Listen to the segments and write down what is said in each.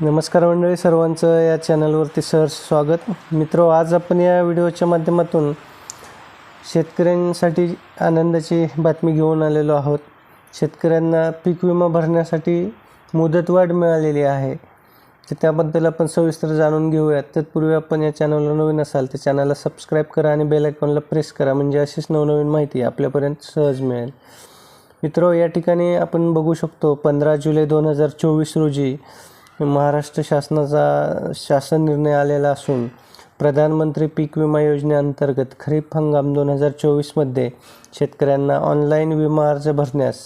नमस्कार मंडळी सर्वांचं या चॅनलवरती सहर्ष स्वागत. मित्र आज आपण या व्हिडिओच्या माध्यमातून शेतकऱ्यांसाठी आनंदाची बातमी घेऊन आलेलो आहोत. शेतकऱ्यांना पीक विमा भरण्यासाठी मुदतवाढ मिळालेली आहे. तर त्याबद्दल आपण सविस्तर जाणून घेऊयात. तत्पूर्वी आपण या चॅनलला नवीन असाल तर चॅनलला सबस्क्राईब करा आणि बेल आयकॉनला प्रेस करा म्हणजे अशीच नवनवीन माहिती आपल्यापर्यंत सहज मिळेल. मित्र या ठिकाणी आपण बघू शकतो पंधरा जुलै दोन हजार चोवीस रोजी महाराष्ट्र शासनाचा शासन निर्णय आलेला असून प्रधानमंत्री पीक विमा योजनेअंतर्गत खरीप हंगाम दोन हजार चोवीसमध्ये शेतकऱ्यांना ऑनलाईन विमा अर्ज भरण्यास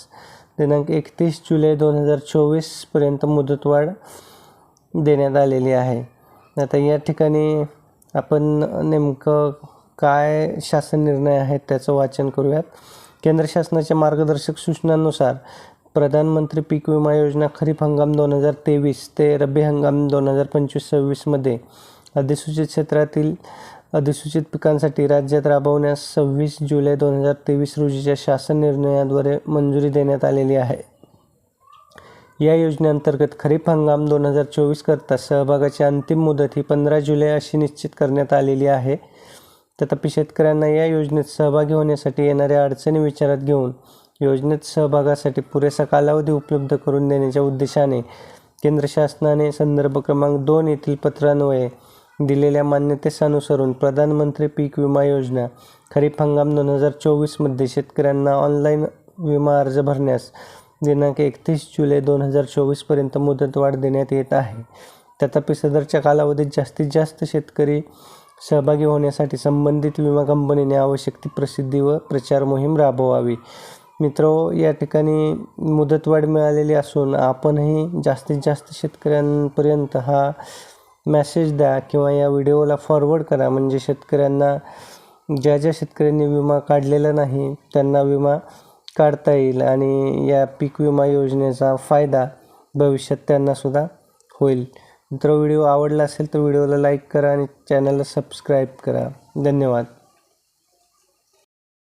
दिनांक एकतीस जुलै दोन हजार चोवीसपर्यंत मुदतवाढ देण्यात आलेली आहे. आता या ठिकाणी आपण नेमकं काय शासन निर्णय आहेत त्याचं वाचन करूयात. केंद्र शासनाच्या मार्गदर्शक सूचनांनुसार प्रधानमंत्री पीक विमा योजना खरीप हंगाम दोन हजार तेवीस ते रब्बी हंगाम दोन हजार पंचवीस सव्वीसमध्ये अधिसूचित क्षेत्रातील अधिसूचित पिकांसाठी राज्यात राबवण्यास सव्वीस जुलै दोन हजार तेवीस रोजीच्या शासन निर्णयाद्वारे मंजुरी देण्यात आलेली आहे. या योजनेअंतर्गत खरीप हंगाम दोन हजार चोवीसकरता सहभागाची अंतिम मुदत ही पंधरा जुलै अशी निश्चित करण्यात आलेली आहे. तथापि शेतकऱ्यांना या योजनेत सहभागी होण्यासाठी येणाऱ्या अडचणी विचारात घेऊन योजनेत सहभागासाठी पुरेसा कालावधी उपलब्ध करून देण्याच्या उद्देशाने केंद्र शासनाने संदर्भ क्रमांक दोन येथील पत्रान्वये दिलेल्या मान्यतेस अनुसरून प्रधानमंत्री पीक विमा योजना खरीप हंगाम दोन हजार चोवीसमध्ये शेतकऱ्यांना ऑनलाईन विमा अर्ज भरण्यास दिनांक एकतीस जुलै दोन हजार चोवीसपर्यंत मुदतवाढ देण्यात येत आहे. तथापि सदरच्या कालावधीत जास्तीत जास्त शेतकरी सहभागी होण्यासाठी संबंधित विमा कंपनीने आवश्यक ती प्रसिद्धी व प्रचार मोहीम राबवावी. मित्रो या ठिकाणी मुदतवाढ मिळालेली असून आपणही जास्तीत जास्त शेतकऱ्यांपर्यंत हा मॅसेज द्या किंवा या व्हिडिओला फॉरवर्ड करा. म्हणजे शेतकऱ्यांना ज्या ज्या शेतकऱ्यांनी विमा काढलेला नाही त्यांना विमा काढता येईल आणि या पीक विमा योजनेचा फायदा भविष्यात त्यांनासुद्धा होईल. मित्र व्हिडिओ आवडला असेल तर व्हिडिओला लाईक करा आणि चॅनलला सबस्क्राईब करा. धन्यवाद.